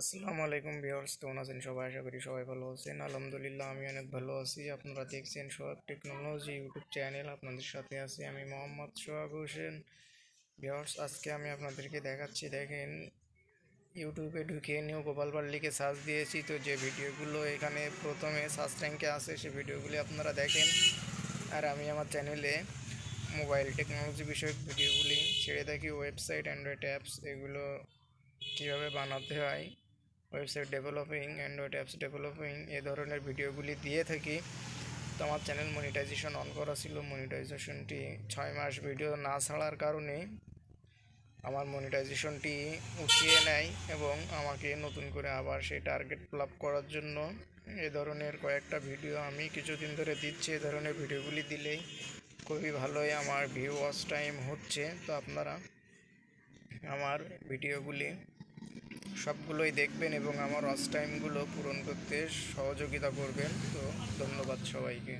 আসসালামু আলাইকুম ভিউয়ার্স, কেমন আছেন সবাই? আশা করি সবাই ভালো আছেন। আলহামদুলিল্লাহ, আমি অনেক ভালো আছি। আপনারা দেখছেন সোহাগ টেকনোলজি ইউটিউব চ্যানেল, আপনাদের সাথে আছি আমি মোহাম্মদ সোহাগ হোসেন। ভিউয়ার্স, আজকে আমি আপনাদেরকে দেখাচ্ছি, দেখেন, ইউটিউবে ঢুকে নিউ গোপালবার লিখে সার্চ দিয়েছি। তো যে ভিডিওগুলো এখানে প্রথমে সার্চ র্যাঙ্কে আসে সেই ভিডিওগুলি আপনারা দেখেন। আর আমি আমার চ্যানেলে মোবাইল টেকনোলজি বিষয়ক ভিডিওগুলি ছেড়ে থাকি ওয়েবসাইট অ্যান্ড্রয়েড অ্যাপস এগুলো কীভাবে বানাতে হয়, website developing, Android apps developing, এ ধরনের ভিডিওগুলি দিয়ে থাকি। তো আমার চ্যানেল মনিটাইজেশন অন করা ছিল, মনিটাইজেশনটি ছয় মাস ভিডিও না ছাড়ার কারণে। আমার মনিটাইজেশনটি উঠিয়ে নেয় এবং আমাকে নতুন করে আবার সেই টার্গেট ফিল করার জন্য এ ধরনের কয়েকটা ভিডিও আমি কিছুদিন ধরে দিচ্ছি, এ ধরনের ভিডিওগুলি দিলেই খুবই ভালোই আমার ভিউ ওয়াচ টাইম হচ্ছে। তো আপনারা আমার ভিডিওগুলি সবগুলোই দেখবেন এবং আমার ওয়াচ টাইমগুলো পূরণ করতে সহযোগিতা করবেন। তো ধন্যবাদ সবাইকে।